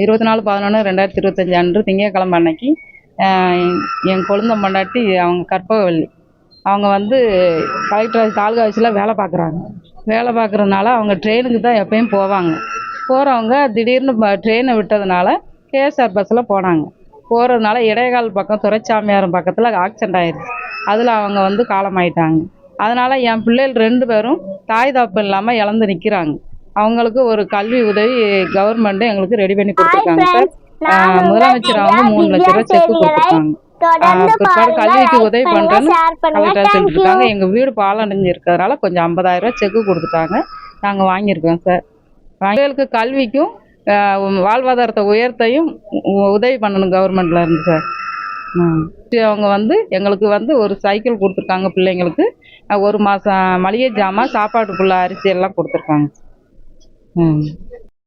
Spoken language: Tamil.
இருபத்தி நாலு பதினொன்று ரெண்டாயிரத்தி இருபத்தஞ்சி அன்று திங்கட்கிழமை அன்னைக்கு என் கொழுந்த மண்டாட்டி அவங்க கற்பகவள்ளி அவங்க வந்து கலெக்டர் தாலுகா ஆஃபீஸில் வேலை பார்க்குறாங்க. வேலை பார்க்குறதுனால அவங்க ட்ரெயினுக்கு தான் எப்பயும் போவாங்க. போகிறவங்க திடீர்னு ட்ரெயினை விட்டதுனால கேஎஸ்ஆர் பஸ்ஸில் போனாங்க. போகிறதுனால இடையகால் பக்கம் துறைச்சாமியாரம் பக்கத்தில் ஆக்சிடென்ட் ஆயிடுச்சு. அதில் அவங்க வந்து காலமாயிட்டாங்க. அதனால் என் பிள்ளைகள் ரெண்டு பேரும் தாய் தப்பு இல்லாமல் இழந்து நிற்கிறாங்க அவங்களுக்கு ஒரு கல்வி உதவி கவர்மெண்ட் எங்களுக்கு ரெடி பண்ணி கொடுத்துருக்காங்க சார் முதலமைச்சர் அவங்க மூணு லட்ச ரூபாய் செக் கொடுத்துருக்காங்க. கல்விக்கு உதவி பண்றேன்னு கலெக்டர் சொல்லியிருக்காங்க எங்க வீடு பாலடைஞ்சு இருக்கிறதுனால கொஞ்சம் ஐம்பதாயிரம் ரூபாய் செக்கு கொடுத்துட்டாங்க. நாங்க வாங்கியிருக்கோம் சார் பிள்ளைகளுக்கு கல்விக்கும் வாழ்வாதாரத்தை உயர்த்தையும் உதவி பண்ணணும் கவர்மெண்ட்ல இருந்து சார். அவங்க வந்து எங்களுக்கு வந்து ஒரு சைக்கிள் கொடுத்துருக்காங்க பிள்ளைங்களுக்கு. ஒரு மாதம் மளிகை ஜாமான் சாப்பாட்டுக்குள்ள அரிசி எல்லாம் கொடுத்துருக்காங்க Mm.